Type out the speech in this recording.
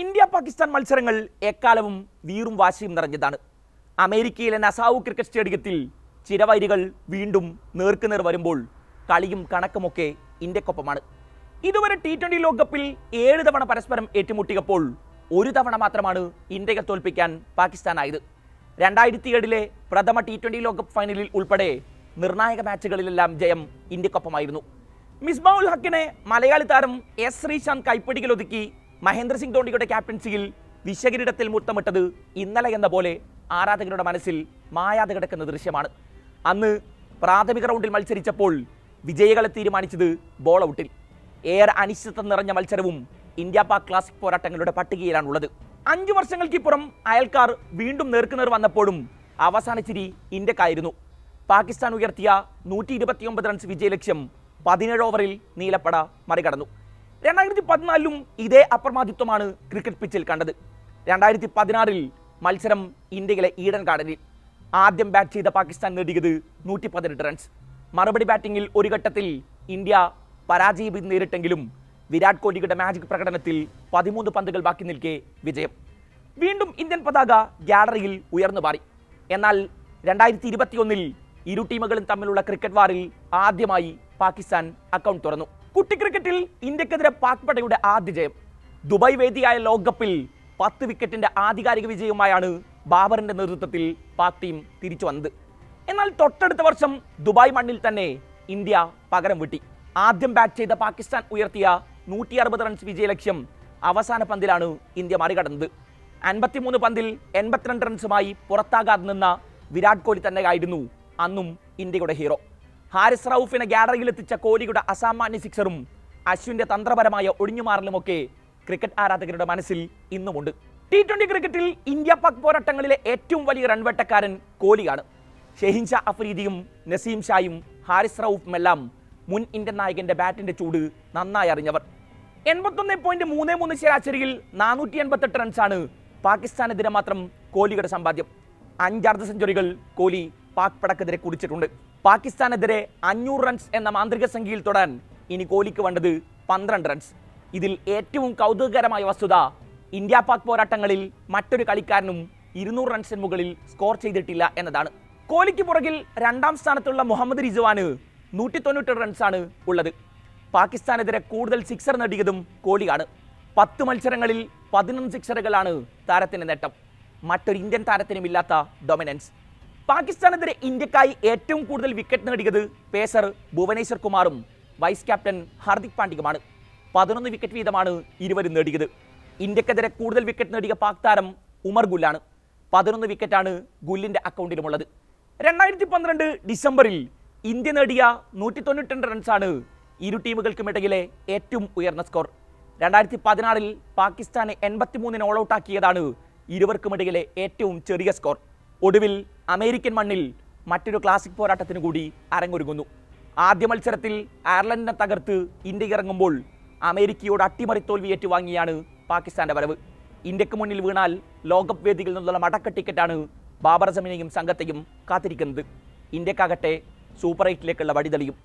India Pakistan മത്സരങ്ങൾ എക്കാലവും വീറും വാശിയും നിറഞ്ഞതാണ്. അമേരിക്കയിലെ നസാവു ക്രിക്കറ്റ് സ്റ്റേഡിയത്തിൽ ചിരവൈരികൾ വീണ്ടും നേർക്കുനേർ വരുമ്പോൾ കളിയും കണക്കുമൊക്കെ ഇന്ത്യക്കൊപ്പമാണ്. ഇതുവരെ ടി ട്വന്റി ലോകകപ്പിൽ ഏഴ് തവണ പരസ്പരം ഏറ്റുമുട്ടിയപ്പോൾ ഒരു തവണ മാത്രമാണ് ഇന്ത്യയെ തോൽപ്പിക്കാൻ പാകിസ്ഥാനായത്. രണ്ടായിരത്തി ഏഴിലെ പ്രഥമ ടി ട്വന്റി ലോകകപ്പ് ഫൈനലിൽ ഉൾപ്പെടെ നിർണായക മാച്ചുകളിലെല്ലാം ജയം ഇന്ത്യക്കൊപ്പമായിരുന്നു. മിസ്ബാ ഉൽ ഹക്കിനെ മലയാളി താരം എസ് ശ്രീശാന്ത് കൈപ്പിടികളൊതുക്കി മഹേന്ദ്ര സിംഗ് ധോണിയുടെ ക്യാപ്റ്റൻസിയിൽ വിശ്വകിരീടത്തിൽ മുത്തമിട്ടത് ഇന്നലെ എന്ന പോലെ ആരാധകരുടെ മനസ്സിൽ മായാതെ കിടക്കുന്ന ദൃശ്യമാണ്. അന്ന് പ്രാഥമിക റൗണ്ടിൽ മത്സരിച്ചപ്പോൾ വിജയികളെ തീരുമാനിച്ചത് ബോൾ ഔട്ടിൽ ഏറെ അനിശ്ചിതം നിറഞ്ഞ മത്സരവും ഇന്ത്യ പാക് ക്ലാസിക് പോരാട്ടങ്ങളുടെ പട്ടികയിലാണുള്ളത്. അഞ്ചു വർഷങ്ങൾക്കിപ്പുറം അയൽക്കാർ വീണ്ടും നേർക്കുനേർ വന്നപ്പോഴും അവസാന ചിരി ഇന്ത്യക്കായിരുന്നു. പാകിസ്ഥാൻ ഉയർത്തിയ നൂറ്റി ഇരുപത്തിയൊമ്പത് റൺസ് വിജയലക്ഷ്യം പതിനേഴ് ഓവറിൽ നീലപ്പട മറികടന്നു. രണ്ടായിരത്തി പതിനാലിലും ഇതേ അപ്രമാദിത്വമാണ് ക്രിക്കറ്റ് പിച്ചിൽ കണ്ടത്. രണ്ടായിരത്തി പതിനാറിൽ മത്സരം ഇന്ത്യയിലെ ഈഡൻ ഗാർഡനിൽ ആദ്യം ബാറ്റ് ചെയ്ത പാകിസ്ഥാൻ നേടിയത് നൂറ്റി പതിനെട്ട് റൺസ് മറുപടി ബാറ്റിംഗിൽ ഒരു ഘട്ടത്തിൽ ഇന്ത്യ പരാജയം നേരിട്ടെങ്കിലും വിരാട് കോഹ്ലിയുടെ മാജിക് പ്രകടനത്തിൽ പതിമൂന്ന് പന്തുകൾ ബാക്കി നിൽക്കെ വിജയം. വീണ്ടും ഇന്ത്യൻ പതാക ഗ്യാലറിയിൽ ഉയർന്നു പാറി എന്നാൽ രണ്ടായിരത്തി ഇരുപത്തിയൊന്നിൽ ഇരു ടീമുകളും തമ്മിലുള്ള ക്രിക്കറ്റ് വാറിൽ ആദ്യമായി പാകിസ്ഥാൻ അക്കൗണ്ട് തുറന്നു. കുട്ടി ക്രിക്കറ്റിൽ ഇന്ത്യക്കെതിരെ പാക് പടയുടെ ആദ്യ ജയം. ദുബായ് വേദിയായ ലോകകപ്പിൽ പത്ത് വിക്കറ്റിന്റെ ആധികാരിക വിജയവുമായാണ് ബാബറിന്റെ നേതൃത്വത്തിൽ പാക് ടീം തിരിച്ചു വന്നത്. എന്നാൽ തൊട്ടടുത്ത വർഷം ദുബായ് മണ്ണിൽ തന്നെ ഇന്ത്യ പകരം വീട്ടി. ആദ്യം ബാറ്റ് ചെയ്ത പാകിസ്ഥാൻ ഉയർത്തിയ നൂറ്റി അറുപത് റൺസ് വിജയ ലക്ഷ്യം അവസാന പന്തിലാണ് ഇന്ത്യ മറികടന്നത്. അൻപത്തിമൂന്ന് പന്തിൽ എൺപത്തിരണ്ട് റൺസുമായി പുറത്താകാതെ നിന്ന വിരാട് കോഹ്ലി തന്നെയായിരുന്നു അന്നും ഇന്ത്യയുടെ ഹീറോ ഹാരിസ് റൌഫിനെ ഗ്യാലറിയിൽ എത്തിച്ച കോഹ്ലിയുടെ അസാമാന്യ സിക്സറും അശ്വിന്റെ തന്ത്രപരമായ ഒഴിഞ്ഞുമാറലുമൊക്കെ ക്രിക്കറ്റ് ആരാധകരുടെ മനസ്സിൽ ഇന്നുമുണ്ട്. ടി ട്വന്റി ക്രിക്കറ്റിൽ ഇന്ത്യ പാക് പോരാട്ടങ്ങളിലെ ഏറ്റവും വലിയ റൺവേട്ടക്കാരൻ കോഹ്ലിയാണ്. ഷെഹിൻ ഷാ അഫ്രീദിയും നസീം ഷായും ഹാരിസ് റൌഫുമെല്ലാം മുൻ ഇന്ത്യൻ നായകന്റെ ബാറ്റിന്റെ ചൂട് നന്നായി അറിഞ്ഞവർ. എൺപത്തൊന്ന് പോയിന്റ് മൂന്ന് മൂന്ന് ശരാശരിയിൽ നാനൂറ്റി എൺപത്തെട്ട് റൺസാണ് പാകിസ്ഥാനെതിരെ മാത്രം കോഹ്ലിയുടെ സമ്പാദ്യം. അഞ്ചാർദ്ധ സെഞ്ചുറികൾ കോഹ്ലി പാക് പടക്കെതിരെ കുടിച്ചിട്ടുണ്ട്. പാകിസ്ഥാനെതിരെ അഞ്ഞൂറ് റൺസ് എന്ന മാന്ത്രിക സംഖ്യയിൽ തൊടാൻ ഇനി കോഹ്ലിക്ക് വേണ്ടത് പന്ത്രണ്ട് റൺസ് ഇതിൽ ഏറ്റവും കൗതുകകരമായ വസ്തുത ഇന്ത്യ പാക് പോരാട്ടങ്ങളിൽ മറ്റൊരു കളിക്കാരനും ഇരുന്നൂറ് റൺസിന് മുകളിൽ സ്കോർ ചെയ്തിട്ടില്ല എന്നതാണ്. കോഹ്ലിക്ക് പുറകിൽ രണ്ടാം സ്ഥാനത്തുള്ള മുഹമ്മദ് റിജുവാന് നൂറ്റി തൊണ്ണൂറ്റി റൺസാണ് ഉള്ളത്. പാകിസ്ഥാനെതിരെ കൂടുതൽ സിക്സർ നേടിയതും കോഹ്ലിയാണ് പത്ത് മത്സരങ്ങളിൽ പതിനൊന്ന് സിക്സറുകളാണ് താരത്തിന്റെ നേട്ടം. മറ്റൊരു ഇന്ത്യൻ താരത്തിനുമില്ലാത്ത ഡൊമിനൻസ് പാകിസ്ഥാനെതിരെ ഇന്ത്യക്കായി ഏറ്റവും കൂടുതൽ വിക്കറ്റ് നേടിയത് പേസർ ഭുവനേശ്വർ കുമാറും വൈസ് ക്യാപ്റ്റൻ ഹാർദിക് പാണ്ഡ്യയുമാണ്. പതിനൊന്ന് വിക്കറ്റ് വീതമാണ് ഇരുവരും നേടിയത്. ഇന്ത്യക്കെതിരെ കൂടുതൽ വിക്കറ്റ് നേടിയ പാക് താരം ഉമർ ഗുല്ലാണ്. പതിനൊന്ന് വിക്കറ്റാണ് ഗുല്ലിന്റെ അക്കൗണ്ടിലുമുള്ളത്. രണ്ടായിരത്തി പന്ത്രണ്ട് ഡിസംബറിൽ ഇന്ത്യ നേടിയ നൂറ്റി തൊണ്ണൂറ്റി രണ്ട് റൺസാണ് ഇരു ടീമുകൾക്കുമിടയിലെ ഏറ്റവും ഉയർന്ന സ്കോർ. രണ്ടായിരത്തി പതിനാറിൽ പാകിസ്ഥാനെ എൺപത്തിമൂന്നിന് ഓൾ ഔട്ടാക്കിയതാണ് ഇരുവർക്കുമിടയിലെ ഏറ്റവും ചെറിയ സ്കോർ. ഒടുവിൽ അമേരിക്കൻ മണ്ണിൽ മറ്റൊരു ക്ലാസിക് പോരാട്ടത്തിന് കൂടി അരങ്ങൊരുങ്ങുന്നു. ആദ്യ മത്സരത്തിൽ അയർലൻഡിനെ തകർത്ത് ഇന്ത്യ ഇറങ്ങുമ്പോൾ അമേരിക്കയോട് അട്ടിമറി തോൽവി ഏറ്റുവാങ്ങിയാണ് പാകിസ്ഥാന്റെ വരവ്. ഇന്ത്യയ്ക്ക് മുന്നിൽ വീണാൽ ലോകകപ്പ് വേദികളിൽ നിന്നുള്ള മടക്ക ടിക്കറ്റാണ് ബാബർ അസമിനെയും സംഘത്തെയും കാത്തിരിക്കുന്നത്. ഇന്ത്യക്കാകട്ടെ സൂപ്പർ എയ്റ്റിലേക്കുള്ള വഴിതെളിയും.